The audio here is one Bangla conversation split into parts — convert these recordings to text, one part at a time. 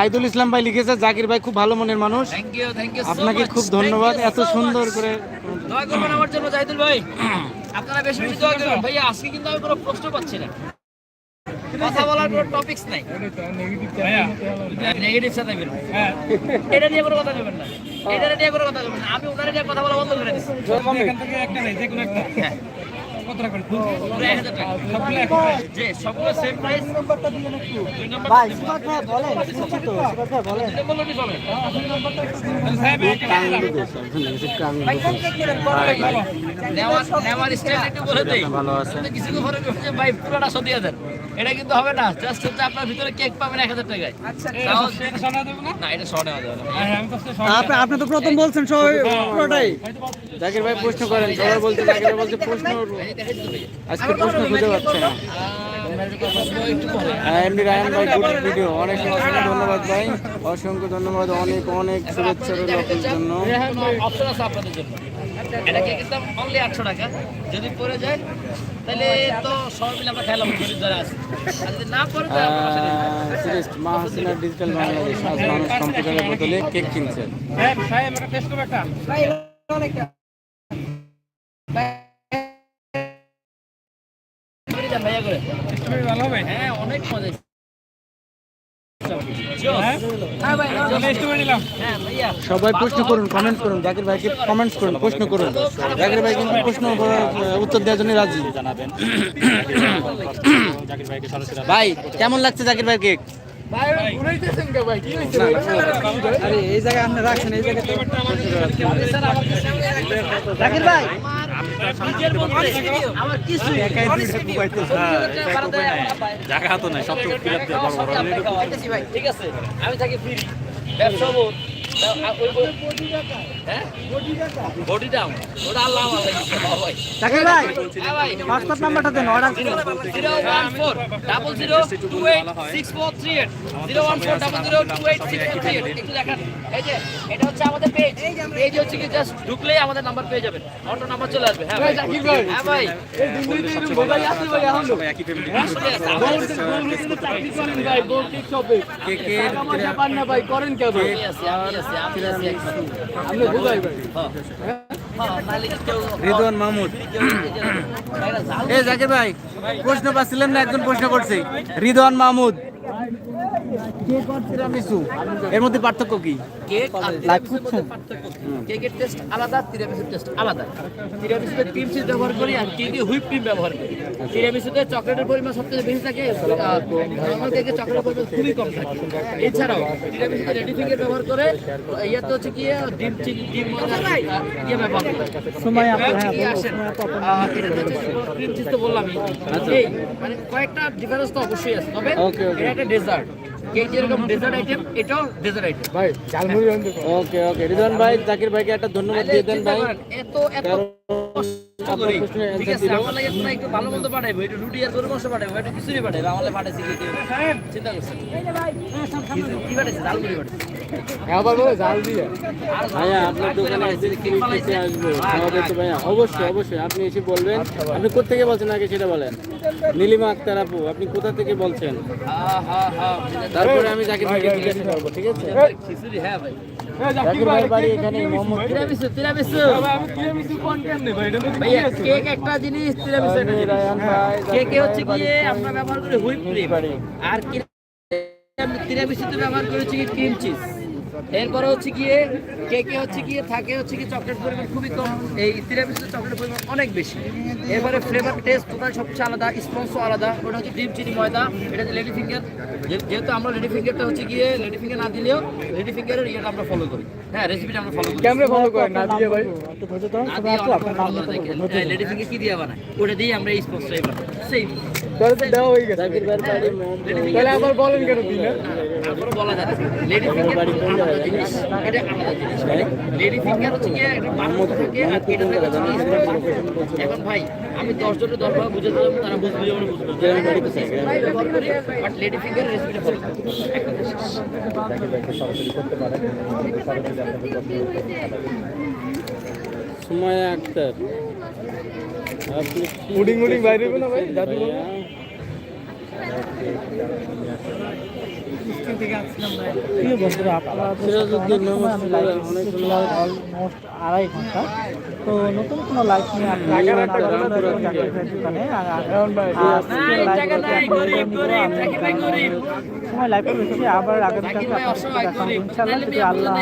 আইদুল ইসলাম ভাই লিখেছে জাকির ভাই খুব ভালো মনের মানুষ। আপনাকে খুব ধন্যবাদ এত সুন্দর করে দয়া করবেন আমার জন্য জাহিদুল ভাই। আপনারা বেশি বেশি দয়া করবেন। ভাইয়া আজকে কিন্তু আমি কোনো প্রশ্ন পাচ্ছি না। কথা বলার কোনো টপিকস নাই। নেগেটিভ সাথে বেরোবে এটা নিয়ে কোনো কথা বলবেন না। এটা নিয়ে কোনো কথা বলবেন না। আমি ওনার নিয়ে কথা বলা বন্ধ করে দিচ্ছি। পুরো এক হাজার টাকা। যে সবগুলো সেম প্রাইস দুই নম্বর ভাই সুভাষ ভাই বলেন শুনছি তো সুভাষ ভাই বলেন দুই নম্বর লোডই চলে। নেওয়ার নেওয়ার স্টাইল একটু বলে দেই ভালো আছে। কিছু কিছু ফটো যে ভাই পুরোটা সত্যি হাজার এটা কিন্তু হবে না জাস্ট হচ্ছে আপনার ভিতরে কেক পাবেন এক হাজার টাকায় না এটা শর্ট নেওয়া যাবে না আপনি আপনি তো প্রথম বলছেন সবাই পুরোটাই জাকির ভাই প্রশ্ন করেন সবাই বলছে জাকির ভাই বলছে প্রশ্ন। আজকে প্রশ্ন খুঁজে পাচ্ছে না। আহ, একটু পরে। হ্যাঁ, এমনি রায়ন ভাই গুড ভিডিও অনেক অসংখ্য ধন্যবাদ ভাই। অসংখ্য ধন্যবাদ অনেক অনেক শুভেচ্ছা রইল আপনার জন্য অপশন আছে আপনাদের জন্য। এটা কেক অনলি আটশো টাকা যদি পড়ে যায় তাহলে তো সবাই মিলে আমরা খেলাম গরিব আছে আর যদি না পড়ে যায় আমরা বাসায় নিয়ে যাব। সিরিজ মা হাসিনা ডিজিটাল বাংলাদেশ আজ মানুষ কম্পিউটারের বদলে কেক কিনছে করে যান ভাইয়া করে। হ্যাঁ অনেক মজা হ্যাঁ? ভাই হ্যাঁ সবাই প্রশ্ন করুন কমেন্ট করুন জাকির ভাইকে কমেন্টস করুন প্রশ্ন করুন। জাকির ভাই কিন্তু প্রশ্ন উত্তর দেওয়ার জন্য রাজি। জানাবেন। ভাই কেমন লাগছে জাকির ভাই কেক এই জায়গায় আপনি রাখছেন এই জায়গায় জাকির ভাই! জায়গা তো নাই। সব ঠিক আছে আমি থাকি ফ্রি। ব্যবসা বোধ বডি ডাউন ওটা আল্লাহ আমার লাগিয়েছে ভাই জাকির ভাই হোয়াটসঅ্যাপ নাম্বারটা দেন order zero one four double zero two eight six four three eight zero one four double zero two eight six four three eight একটু দেখান এই যে এটা হচ্ছে আমাদের পেজ পেজ হচ্ছে কি জাস্ট ঢুকলেই আমাদের নাম্বার পেয়ে যাবেন অটো নাম্বার চলে আসবে হ্যাঁ ভাই হ্যাঁ ভাই আছি রিদওয়ান মাহমুদ ভাইরা মাহমুদ। এ জাকির ভাই প্রশ্ন পাচ্ছিলেন না একজন প্রশ্ন করছে। রিদন মাহমুদ। কেক আর তিরামিসু এর মধ্যে পার্থক্য কি? কেক আর তিরামিসুর মধ্যে পার্থক্য কেকের টেস্ট আলাদা তিরামিসুর টেস্ট আলাদা? তিরামিসুতে ক্রিম চিজ ব্যবহার করি আর কেকে হুইপ ক্রিম ব্যবহার করি? তিরামিসুতে চকলেটের পরিমাণ সবচেয়ে বেশি থাকে নর্মাল কেকে চকলেটের পরিমাণ খুবই কম থাকে। এছাড়াও তিরামিসুতে রেডি ফিঙ্গার ব্যবহার করে ইয়াতে হচ্ছে কি ডিম চিনি ডিম ইয়ে ব্যবহার করে। সময় এরপর হ্যাঁ ক্রিম চিজ তো বললামই। মানে কয়েকটা ডিফারেন্স তো অবশ্যই আছে তবে. এটা একটা ডেজার্ট। ওকে ওকে রিজন ভাই জাকির ভাইকে একটা ধন্যবাদ দিয়ে দেন ভাই। এত এত কারণ করি। ঠিক আছে, আমার লাগে তোমরা একটু ভালো মন্দ পাঠাইবো, একটু রুটি আর গরুর মাংস পাঠাইবো, একটু খিচুড়ি পাঠাইবো, আমার পাঠাইছে কি? চিন্তা? খিচুড়ি- কি পাঠাইছে? ডাল মুড়ি পাঠাইছে। আর ভাইয়া আপনার দোকানে একদিন আসব তো ভাইয়া অবশ্যই অবশ্যই আপনি এসে বলবেন আপনি কোথেকে বলছেন আগে সেটা বলেন নীলিমা আক্তার আপু আপনি কোথা থেকে বলছেন হ্যাঁ, হ্যাঁ, হ্যাঁ। তারপরে আমি ভাইকে জিজ্ঞাসা করব ঠিক আছে খিচুড়ি, হ্যাঁ ভাই। আর তিরামিসুতে ব্যবহার করেছি কি ক্রিম চিজ। এরপরে হচ্ছে গিয়ে কেকে হচ্ছে গিয়ে থাকে হচ্ছে কি চকলেট পরিমাণ খুবই কম। এই তিরামিসুতে চকলেটের পরিমাণ অনেক বেশি। এরপরে ফ্লেভার টেস্ট টোটাল সবচেয়ে আলাদা স্পঞ্জও আলাদা। ওটা হচ্ছে ডিম চিনি ময়দা এটা হচ্ছে লেডি ফিঙ্গার যেহেতু আমরা লেডি ফিঙ্গারটা হচ্ছে গিয়ে লেডি ফিঙ্গার না দিলেও লেডি ফিঙ্গারের ইয়েটা আমরা ফলো করি। হ্যাঁ রেসিপিটা আমরা ফলো করি। ক্যামেরা ফলো করেন না দিয়ে ভাই। একটু ধৈর্য ধরুন সবাই দিয়ে আপনার নাম। লেডি ফিঙ্গার কি দিয়ে বানায়? ওটা দিয়ে আমরা স্পঞ্জটাই বানাই। সেম দেওয়া হয়ে গেছে। তাহলে আবার বলেন কেন দিন তারপরে বলা যায় লেডি ফিঙ্গার আলাদা জিনিস। এটা আলাদা জিনিস। লেডি ফিঙ্গার হচ্ছে গিয়ে একটা পার্থক্য থাকে আর এটা থাকে হচ্ছে কি স্পঞ্জ। এখন ভাই আমি দশ জনের দশ ভাবে বুঝে দিলাম তারা বুঝবে যেমন বুঝবে বাট লেডি ফিঙ্গার রেসিপিটা ফলো। সুমায়া আক্তার। আপনি মুডিং মুডিং বাইরে না ভাই? জাদু? প্রিয় বন্ধুরা আমি অলমোস্ট আড়াই ঘণ্টা। তো নতুন কোনো লাইভ নিয়ে সময় লাইভ করেছি আবার নাহলে যদি আল্লাহ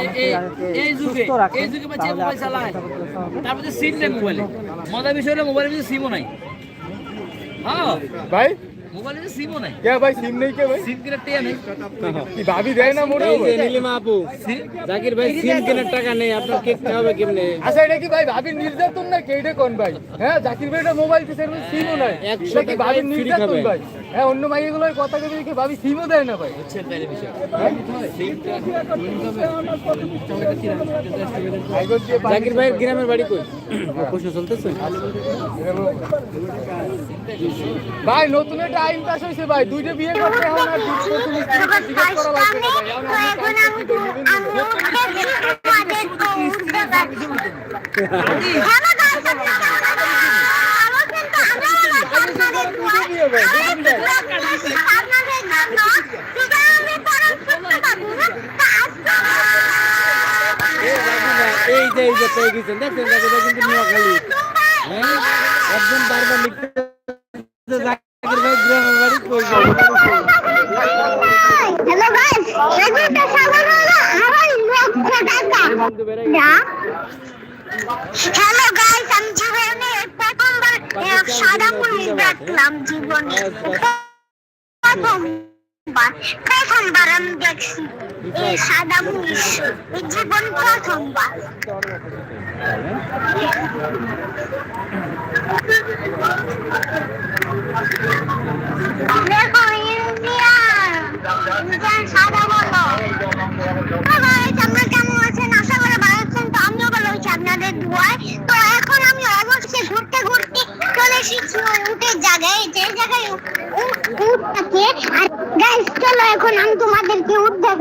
সুস্থ কথা তারপরে সিম নেই মোবাইলে। মজার বিষয় মোবাইলের সিমও নাই। হ্যাঁ। ভাই? মোবাইলের সিমও নাই। কে ভাই সিম নেই কে ভাই? সিম কিনে টেয়া নেই। কি ভাবি দেয় না মোড়ে এই নীলিমা আপু জাকির ভাই সিম কেনার টাকা নেই আপনার কেক খাওয়াবে কেমনে? আচ্ছা এটা কি ভাই ভাবির নির্যাতন না কেটে কোন ভাই? হ্যাঁ জাকির ভাই এটা মোবাইল সিমও নাই। একশো কি টাকায় নির্যাতন ভাই? হ্যাঁ অন্য মাইগুলোর কথা কেটে কি ভাবি সিমও দেয় না ভাই? বিষয়। জাকির ভাইয়ের গ্রামের বাড়ি কই? প্রশ্ন চলতেছে ভাই নতুন একটা আইন পাস হয়েছে ভাই দুইটা বিয়ে করতে এখন আর স্ত্রীকে জিজ্ঞেস করা লাগবে না ভাই এখন দিবেন। এই যে এই যে পেয়ে গেছেন দেখছেন কিন্তু নোয়াখালী হ্যাঁ একদম বারবার লিখতে জাকির ভাই গ্রামের বাড়ি কই যাবে হ্যালো গাইস আমি জীবনে প্রথমবার সাদা পুলিশ দেখলাম জীবনে প্রথমবার আমি দেখছি এই সাদা পুলিশ এই জীবন প্রথমবার। দেখো, ইন্ডিয়া ইন্ডিয়ান কেমন আছেন? আশা করি ভালো তো আমিও ভালো আপনাদের দোয়ায়। তো এখন আমি অবশ্যই ঘুরতে ঘুরতে চলে এসেছি। জায়গায়। যে জায়গায় উট থাকে, আর গাইস চলো এখন আমি তোমাদেরকে দেখাই।